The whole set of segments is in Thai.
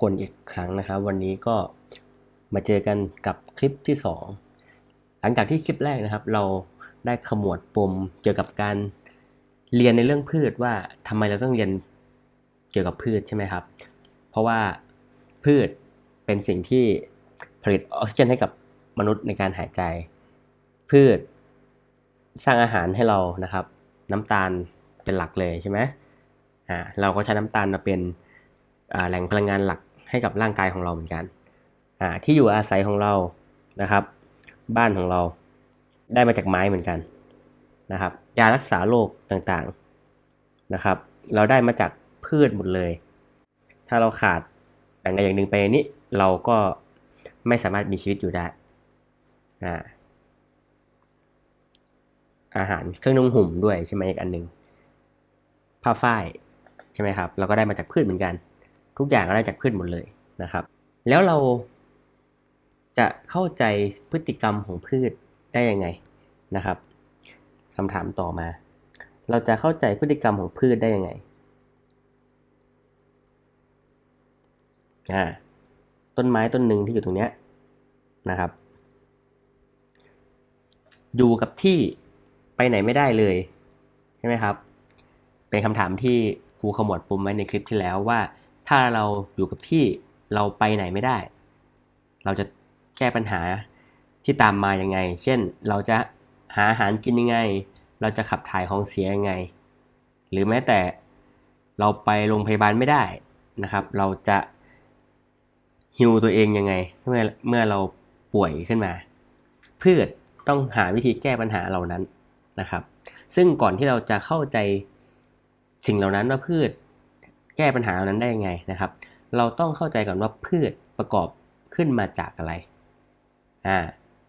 คนอีกครั้งนะครับ วันนี้ก็มาเจอกันกับคลิปที่ 2 หลังจากที่คลิปแรกนะครับ เราได้ขมวดปมเกี่ยวกับการเรียนในเรื่องพืชว่าทำไมเราต้องเรียนเกี่ยวกับพืชใช่ไหมครับ เพราะว่าพืชเป็นสิ่งที่ผลิตออกซิเจนให้กับมนุษย์ในการหายใจ พืชสร้างอาหารให้เรานะครับ น้ำตาลเป็นหลักเลยใช่ไหมอ่าเราก็ใช้น้ำตาลมาเป็นแหล่งพลังงานหลัก ให้กับร่างกายของเราเหมือนกันอ่าที่อยู่อาศัยของเรานะครับ บ้านของเราได้มาจากไม้เหมือนกันนะครับยารักษาโรคต่างๆนะครับ เราได้มาจากพืชหมดเลย ถ้าเราขาดอย่างใดอย่างหนึ่งไปนี้เราก็ไม่สามารถมีชีวิตอยู่ได้อ่าอาหารเครื่องนุ่งห่มด้วยใช่ไหมอีกอันหนึ่งผ้าฝ้ายใช่ไหมครับ เราก็ได้มาจากพืชเหมือนกัน ทุกอย่างก็ได้จากพืชหมดเลยนะครับ แล้วเราจะเข้าใจพฤติกรรมของพืชได้ยังไงนะครับคำถามต่อมา เราจะเข้าใจพฤติกรรมของพืชได้ยังไงอ่าต้นไม้ต้นหนึ่งที่อยู่ตรงเนี้ยนะครับ อยู่กับที่ไปไหนไม่ได้เลยใช่ไหมครับ เป็นคำถามที่ครูขมวดปุ่มไว้ในคลิปที่แล้วว่า ถ้าเราอยู่กับที่เราไปไหนไม่ได้ เราจะแก้ปัญหาที่ตามมายังไง เช่นเราจะหาอาหารกินยังไง เราจะขับถ่ายของเสียยังไง หรือแม้แต่เราไปโรงพยาบาลไม่ได้นะครับ เราจะฮิวตัวเองยังไงเมื่อเมื่อเราป่วยขึ้นมา พืชต้องหาวิธีแก้ปัญหาเหล่านั้นนะครับ ซึ่งก่อนที่เราจะเข้าใจสิ่งเหล่านั้นว่าพืช แก้ปัญหาเหล่านั้นได้ยังไงนะครับ เราต้องเข้าใจก่อนว่าพืชประกอบขึ้นมาจากอะไรอ่า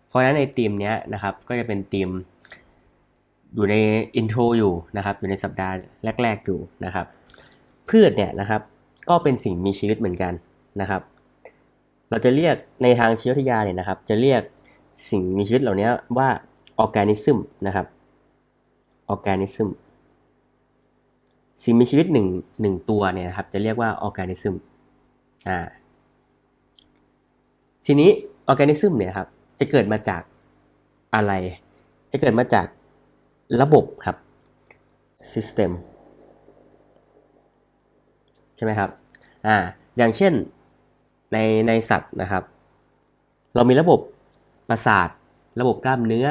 เพราะฉะนั้นในทีมเนี้ยนะครับก็จะเป็นทีมอยู่ในอินโทรอยู่นะครับอยู่ในสัปดาห์แรก ๆอยู่นะครับ พืชเนี่ยนะครับก็เป็นสิ่งมีชีวิตเหมือนกันนะครับ เราจะเรียกในทางชีววิทยาเนี่ยนะครับ จะเรียกสิ่งมีชีวิตเหล่านี้ว่าออร์แกนิซึมนะครับออร์แกนิซึม สิ่งมีชีวิตหนึ่งหนึ่งตัวเนี่ยนะครับจะเรียกว่าออร์แกนิซึมอ่าทีนี้ออร์แกนิซึมเนี่ยครับจะเกิดมาจากอะไร จะเกิดมาจากระบบครับ system ใช่ไหมครับอ่าอย่างเช่นในในสัตว์นะครับ เรามีระบบประสาท ระบบกล้ามเนื้อ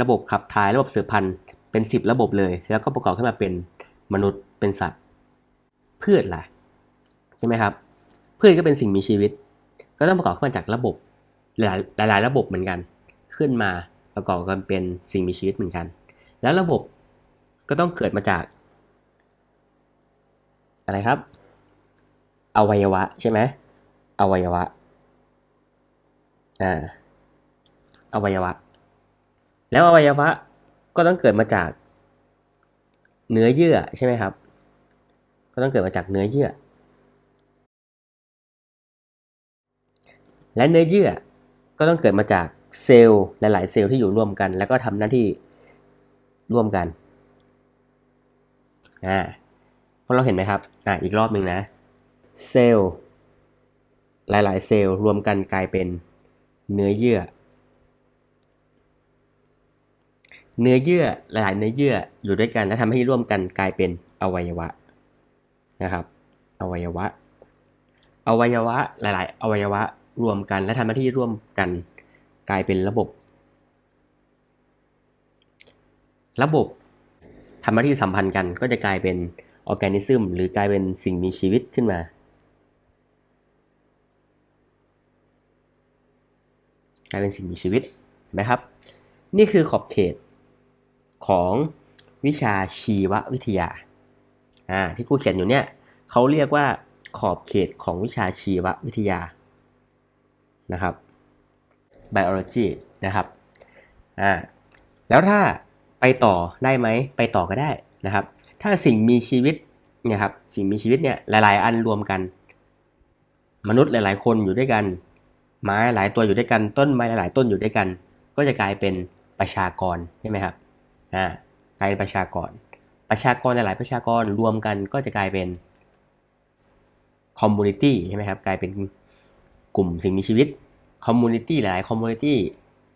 ระบบขับถ่ายระบบสืบพันธุ์เป็น 10 ระบบเลย แล้วก็ประกอบขึ้นมาเป็นมนุษย์ เป็นสัตว์ พืชล่ะใช่ไหมครับ พืชก็เป็นสิ่งมีชีวิต ก็ต้องประกอบขึ้นมาจากระบบหลายหลายระบบเหมือนกัน ขึ้นมาประกอบกันเป็นสิ่งมีชีวิตเหมือนกัน แล้วระบบก็ต้องเกิดมาจาก อะไรครับ อวัยวะใช่ไหมอวัยวะอ่าอวัยวะ แล้วอวัยวะก็ต้องเกิดมาจากเนื้อเยื่อใช่ไหมครับ ก็ต้องเกิดมาจากเนื้อเยื่อ และเนื้อเยื่อก็ต้องเกิดมาจากเซลล์หลาย ๆ เซลล์ที่อยู่ร่วมกัน แล้วก็ทำหน้าที่ร่วมกันอ่าเพราะเราเห็นไหมครับอ่าอีกรอบหนึ่งนะเซลล์หลาย ๆ เซลล์รวมกันกลายเป็นเนื้อเยื่อ เนื้อเยื่อหลาย ๆ เนื้อเยื่ออยู่ด้วยกันและทำให้ร่วมกันกลายเป็นอวัยวะ นะครับ อวัยวะ อวัยวะหลาย ๆ อวัยวะรวมกันและทำหน้าที่ร่วมกันกลายเป็นระบบ ระบบทำหน้าที่สัมพันธ์กันก็จะกลายเป็นออร์แกนิซึมหรือกลายเป็นสิ่งมีชีวิตขึ้นมา กลายเป็นสิ่งมีชีวิตเห็นไหมครับ นี่คือขอบเขตของวิชาชีววิทยาอ่าที่ครูเขียนอยู่เนี่ย เขาเรียกว่าขอบเขตของวิชาชีววิทยานะครับ biology นะครับอ่าแล้วถ้าไปต่อได้ไหมไปต่อก็ได้นะครับ ถ้าสิ่งมีชีวิตเนี่ยครับสิ่งมีชีวิตเนี่ยหลาย ๆ อันรวมกัน มนุษย์หลาย ๆ คนอยู่ด้วยกัน ไม้หลายตัวอยู่ด้วยกันต้นไม้หลาย ๆ ต้นอยู่ด้วยกัน ก็จะกลายเป็นประชากรใช่ไหมครับอ่ากลายเป็นประชากร ประชากรหลาย ๆ ประชากรรวมกันก็จะกลายเป็น community ใช่ไหมครับกลายเป็นกลุ่มสิ่งมีชีวิต community หลาย community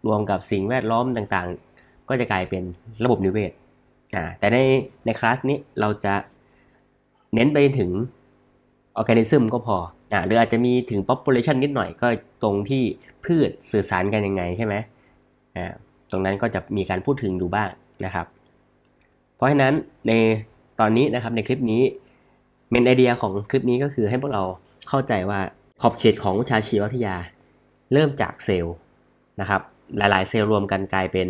รวมกับสิ่งแวดล้อมต่างๆ ก็จะกลายเป็นระบบนิเวศอ่าแต่ในในคลาสนี้เราจะเน้นไปถึง organism ก็พออ่าหรืออาจจะมีถึง population นิดหน่อยก็ตรงที่พืชสื่อสารกันยังไงใช่ไหมอ่าตรงนั้นก็จะมีการพูดถึงดูบ้างนะครับ เพราะฉะนั้นในตอนนี้นะครับในคลิปนี้ เมนไอเดียของคลิปนี้ก็คือให้พวกเราเข้าใจว่าขอบเขตของวิชาชีววิทยา เริ่มจากเซลล์นะครับ หลายๆ เซลล์รวมกันกลายเป็น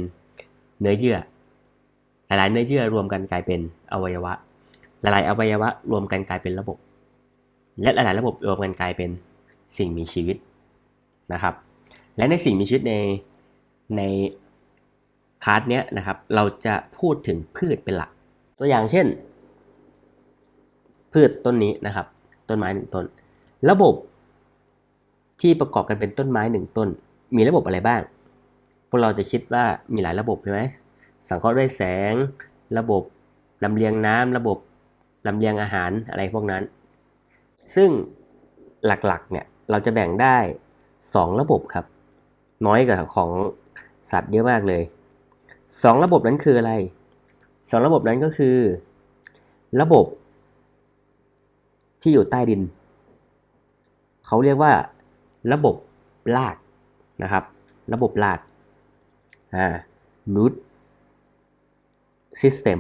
เนื้อเยื่อ หลายๆ เนื้อเยื่อรวมกันกลายเป็นอวัยวะ หลายๆ อวัยวะรวมกันกลายเป็นระบบ และหลายๆ ระบบรวมกันกลายเป็นสิ่งมีชีวิตนะครับ และในสิ่งมีชีวิตในในคลาสเนี้ยนะครับ เราจะพูดถึงพืชเป็นหลัก ตัวอย่างเช่น พืชต้นนี้นะครับ ต้นไม้หนึ่งต้น ระบบที่ประกอบกันเป็นต้นไม้หนึ่งต้น มีระบบอะไรบ้าง พวกเราจะคิดว่ามีหลายระบบใช่ไหมสังเคราะห์ด้วยแสง ระบบลำเลียงน้ำระบบลำเลียงอาหารอะไรพวกนั้น ซึ่งหลักๆเนี่ยเราจะแบ่งได้ 2 ระบบครับ น้อยกว่าของสัตว์เยอะมากเลย 2 ระบบนั้นคืออะไร 2 ระบบนั้นก็คือ ระบบ ที่อยู่ใต้ดิน เขาเรียกว่า ระบบรากนะครับ ระบบรากอ่า root system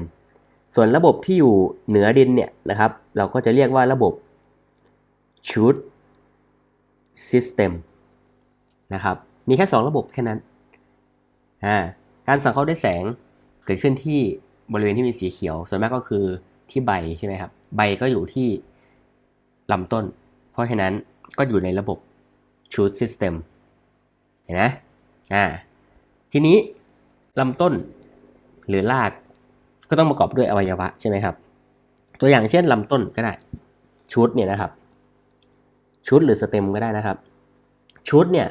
ส่วนระบบที่อยู่เหนือดินเนี่ยนะครับ เราก็จะเรียกว่าระบบ shoot system นะครับ มีแค่ 2 ระบบแค่นั้น อ่า การสังเคราะห์ด้วยแสงเกิดขึ้นที่บริเวณที่มีสีเขียว ส่วนมากก็คือที่ใบใช่ไหมครับ ใบก็อยู่ที่ ลำต้น เพราะฉะนั้นก็อยู่ในระบบ shoot system เห็นไหมอ่า ทีนี้ลำต้นหรือรากก็ต้องประกอบด้วยอวัยวะใช่ไหมครับ ตัวอย่างเช่นลำต้นก็ได้ชุดเนี่ยนะครับ ชุดหรือสเต็มก็ได้นะครับ ชุดเนี่ย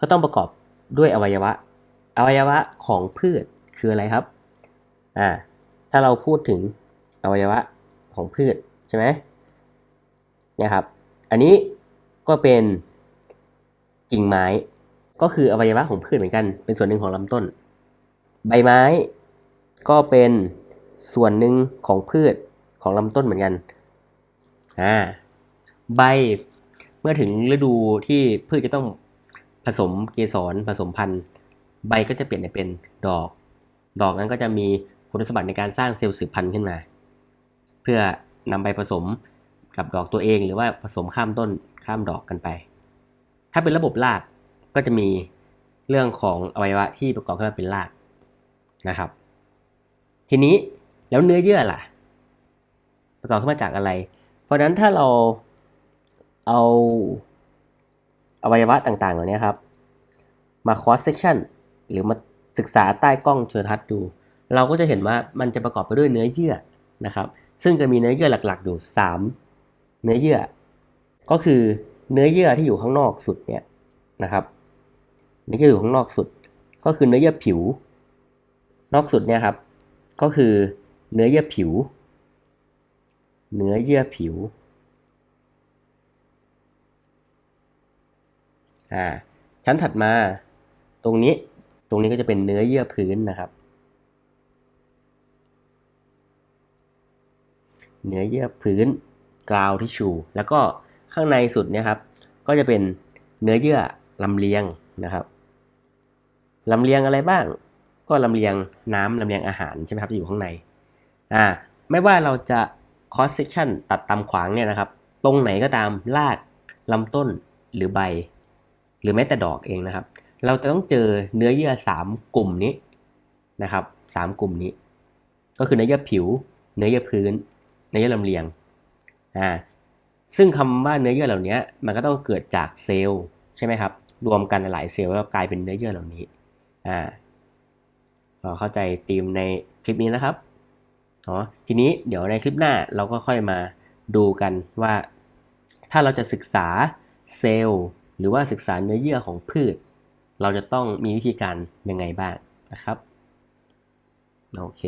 ก็ต้องประกอบด้วยอวัยวะ อวัยวะของพืชคืออะไรครับ อ่า ถ้าเราพูดถึงอวัยวะของพืชใช่ไหม นี่ยครับ อันนี้ก็เป็นกิ่งไม้ ก็คืออวัยวะของพืชเหมือนกัน เป็นส่วนหนึ่งของลำต้น ใบไม้ก็เป็นส่วนหนึ่งของพืชของลำต้นเหมือนกันอ่าใบเมื่อถึงฤดูที่พืชจะต้องผสมเกสรผสมพันธุ์ ใบก็จะเปลี่ยนเป็นดอก ดอกนั้นก็จะมีคุณสมบัติในการสร้างเซลล์สืบพันธุ์ขึ้นมา เพื่อนำไปผสม กับดอกตัวเองหรือว่าผสมข้ามต้นข้ามดอกกันไป ถ้าเป็นระบบรากก็จะมีเรื่องของอวัยวะที่ประกอบขึ้นมาเป็นรากนะครับ ทีนี้แล้วเนื้อเยื่อล่ะ ประกอบขึ้นมาจากอะไร เพราะนั้นถ้าเราเอาอวัยวะต่างๆเหล่านี้ครับ มา cross section หรือมาศึกษาใต้กล้องจุลทรรศน์ดู เราก็จะเห็นว่ามันจะประกอบไปด้วยเนื้อเยื่อนะครับ ซึ่งจะมีเนื้อเยื่อหลักๆอยู่ 3 เนื้อเยื่อ ก็คือเนื้อเยื่อที่อยู่ข้างนอกสุดเนี่ยนะครับเนื้อเยื่ออยู่ข้างนอกสุด ก็คือเนื้อเยื่อผิว นอกสุดเนี่ยครับ ก็คือเนื้อเยื่อผิว เนื้อเยื่อผิวอ่าชั้นถัดมาตรงนี้ตรงนี้ก็จะเป็นเนื้อเยื่อพื้นนะครับ เนื้อเยื่อพื้น กราวทิชชูแล้วก็ข้างในสุดเนี่ยครับ ก็จะเป็นเนื้อเยื่อลำเลียงนะครับลำเลียงอะไรบ้าง ก็ลำเลียงน้ำลำเลียงอาหารใช่ไหมครับที่อยู่ข้างในอ่าไม่ว่าเราจะ cross section ตัดตามขวางเนี่ยนะครับ ตรงไหนก็ตามรากลำต้นหรือใบ หรือแม้แต่ดอกเองนะครับ เราจะต้องเจอเนื้อเยื่อ 3 กลุ่มนี้นะครับสามกลุ่มนี้ ก็คือเนื้อเยื่อผิว เนื้อเยื่อพื้น เนื้อเยื่อลำเลียง อ่าซึ่งคำว่าเนื้อเยื่อเหล่านี้มันก็ต้องเกิดจากเซลล์ใช่ไหมครับ รวมกันหลายเซลล์แล้วกลายเป็นเนื้อเยื่อเหล่านี้อ่าเราเข้าใจธีมในคลิปนี้นะครับอ๋อทีนี้เดี๋ยวในคลิปหน้าเราก็ค่อยมาดูกันว่า ถ้าเราจะศึกษาเซลล์หรือว่าศึกษาเนื้อเยื่อของพืช เราจะต้องมีวิธีการยังไงบ้างนะครับโอเค